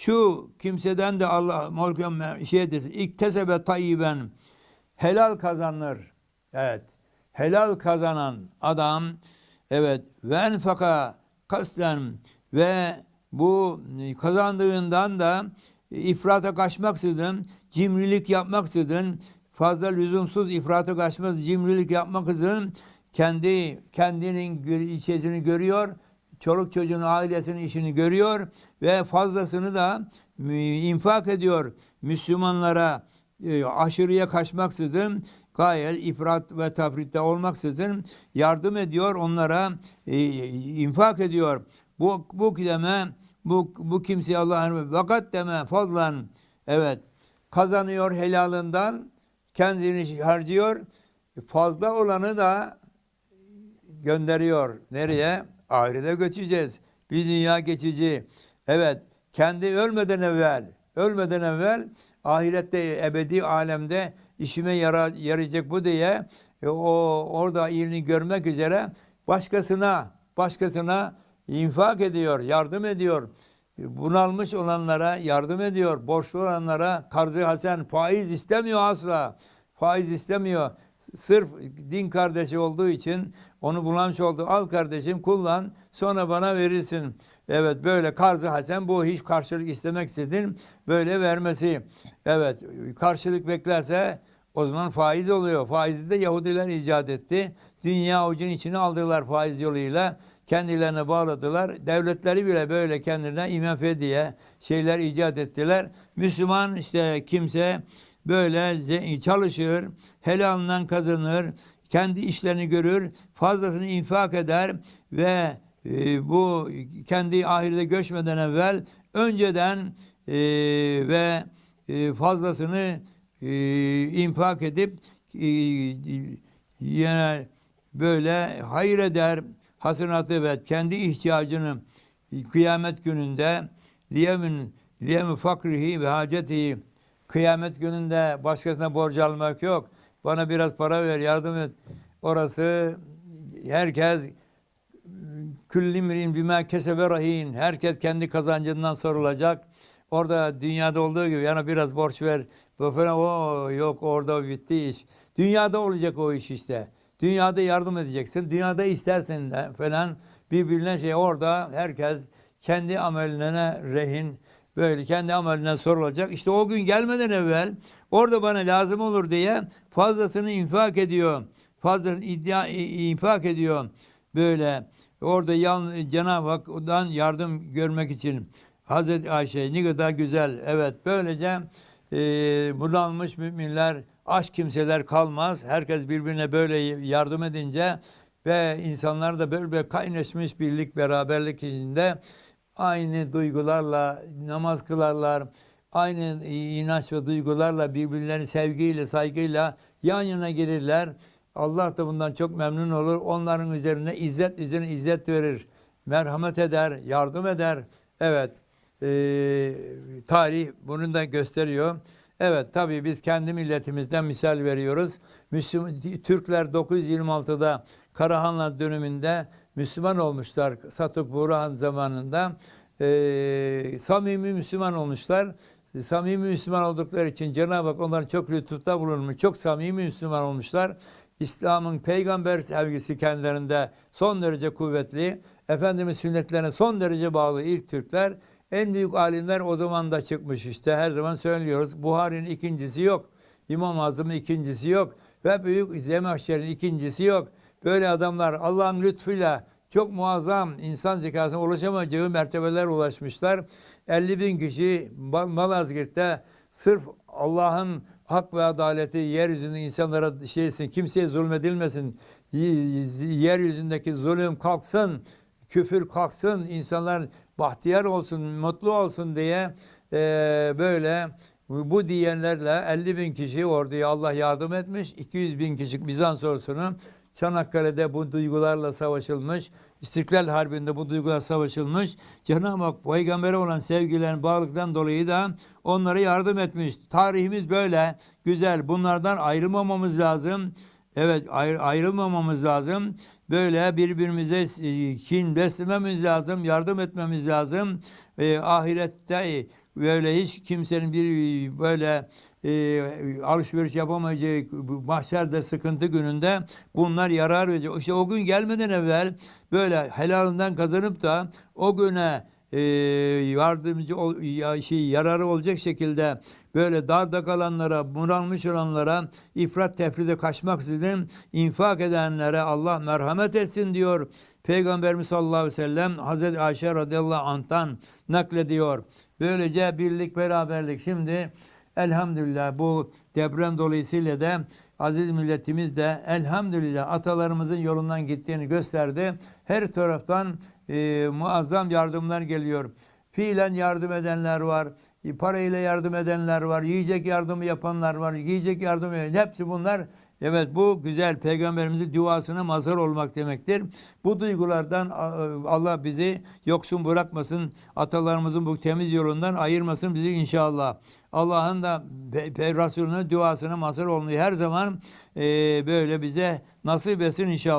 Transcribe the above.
Şu kimseden de Allah Morgan şey desin. İktesebe tayyiben helal kazanır. Evet. Helal kazanan adam evet ve enfaka kasten ve bu kazandığından da ifrata kaçmaksızın, cimrilik yapmaksızın, fazla lüzumsuz ifrata kaçmaz, cimrilik yapmaksızın kendi kendinin içerisini görüyor, çoluk çocuğun ailesinin işini görüyor ve fazlasını da mü- infak ediyor. Müslümanlara e, aşırıya kaçmaksızın gayet ifrat ve tafritte olmaksızın yardım ediyor, onlara e, infak ediyor. Bu bu deme bu bu kimseye Allah'ın vakat deme fazlan evet kazanıyor helalından kendini harcıyor fazla olanı da gönderiyor. Nereye? Ahirete göçeceğiz. Bir dünya geçici. Evet, kendi ölmeden evvel, ölmeden evvel ahirette ebedi alemde işime yara, yarayacak bu diye e, o orada iyiliğini görmek üzere başkasına başkasına infak ediyor, yardım ediyor. Bunalmış olanlara yardım ediyor. Borçlu olanlara karzı hasen faiz istemiyor asla. Faiz istemiyor. Sırf din kardeşi olduğu için onu bulanmış oldu. Al kardeşim kullan sonra bana verirsin. Evet böyle karzı hasen bu hiç karşılık istemeksizin böyle vermesi. Evet karşılık beklerse o zaman faiz oluyor. Faizi de Yahudiler icat etti. Dünya avucun içine aldılar faiz yoluyla. Kendilerine bağladılar. Devletleri bile böyle kendilerine IMF diye şeyler icat ettiler. Müslüman işte kimse böyle çalışır, helalından kazanır, kendi işlerini görür, fazlasını infak eder ve e, bu kendi ahirete göçmeden evvel önceden e, ve e, fazlasını e, infak edip e, yine böyle hayır eder, hasenatı ve kendi ihtiyacını kıyamet gününde liyemin liyemi fakrihi ve hacetihi kıyamet gününde başkasına borç almak yok. Bana biraz para ver, yardım et. Orası herkes küllimrin bime kesebe rahin. Herkes kendi kazancından sorulacak. Orada dünyada olduğu gibi yana biraz borç ver. Falan o yok orada bitti iş. Dünyada olacak o iş işte. Dünyada yardım edeceksin. Dünyada istersen de falan birbirine şey orada herkes kendi ameline rehin böyle kendi ameline sorulacak. İşte o gün gelmeden evvel orada bana lazım olur diye fazlasını infak ediyor. Fazlasını iddia infak ediyor. Böyle orada yan, Cenab-ı Hak'tan yardım görmek için Hazreti Ayşe ne kadar güzel. Evet böylece e, bunalmış müminler aşk kimseler kalmaz. Herkes birbirine böyle yardım edince ve insanlar da böyle, böyle kaynaşmış birlik beraberlik içinde aynı duygularla namaz kılarlar. Aynı inanç ve duygularla birbirlerini sevgiyle, saygıyla yan yana gelirler. Allah da bundan çok memnun olur. Onların üzerine izzet üzerine izzet verir. Merhamet eder, yardım eder. Evet. eee, tarih bunu da gösteriyor. Evet tabii biz kendi milletimizden misal veriyoruz. Müslüman, Türkler 926'da Karahanlar döneminde Müslüman olmuşlar Satuk Burhan zamanında. Ee, samimi Müslüman olmuşlar. Samimi Müslüman oldukları için Cenab-ı Hak onların çok lütufta bulunmuş. Çok samimi Müslüman olmuşlar. İslam'ın peygamber sevgisi kendilerinde son derece kuvvetli. Efendimiz sünnetlerine son derece bağlı ilk Türkler. En büyük alimler o zaman da çıkmış işte. Her zaman söylüyoruz. Buhari'nin ikincisi yok. İmam Azam'ın ikincisi yok. Ve büyük Zemahşer'in ikincisi yok. Böyle adamlar Allah'ın lütfuyla çok muazzam insan zekasına ulaşamayacağı mertebeler ulaşmışlar. 50 bin kişi Malazgirt'te sırf Allah'ın hak ve adaleti yeryüzünde insanlara şeysin, kimseye zulmedilmesin, yeryüzündeki zulüm kalksın, küfür kalksın, insanlar bahtiyar olsun, mutlu olsun diye eee, böyle bu diyenlerle 50 bin kişi orduya Allah yardım etmiş. 200 bin kişi Bizans ordusunu Çanakkale'de bu duygularla savaşılmış. İstiklal Harbi'nde bu duygular savaşılmış. Cenab-ı Hak peygambere olan sevgilerin bağlılıktan dolayı da onlara yardım etmiş. Tarihimiz böyle güzel. Bunlardan ayrılmamamız lazım. Evet ayr- ayrılmamamız lazım. Böyle birbirimize e, kin beslememiz lazım, yardım etmemiz lazım. E, ahirette böyle hiç kimsenin bir böyle e, alışveriş yapamayacağı bu mahşerde sıkıntı gününde bunlar yarar verecek. İşte o gün gelmeden evvel böyle helalinden kazanıp da o güne e, yardımcı ol, ya, şey yararı olacak şekilde böyle darda kalanlara, bunalmış olanlara, ifrat tefride kaçmaksızın infak edenlere Allah merhamet etsin diyor. Peygamberimiz sallallahu aleyhi ve sellem Hazreti Ayşe radıyallahu anh'tan naklediyor. Böylece birlik beraberlik şimdi elhamdülillah bu deprem dolayısıyla da aziz milletimiz de elhamdülillah atalarımızın yolundan gittiğini gösterdi. Her taraftan e, muazzam yardımlar geliyor. Fiilen yardım edenler var. e, Parayla yardım edenler var. Yiyecek yardımı yapanlar var. Yiyecek yardımı hepsi bunlar Evet bu güzel peygamberimizin duasına mazhar olmak demektir. Bu duygulardan a- Allah bizi yoksun bırakmasın. Atalarımızın bu temiz yolundan ayırmasın bizi inşallah. Allah'ın da Resulünün duasına mazhar olmayı her zaman e, böyle bize nasip etsin inşallah.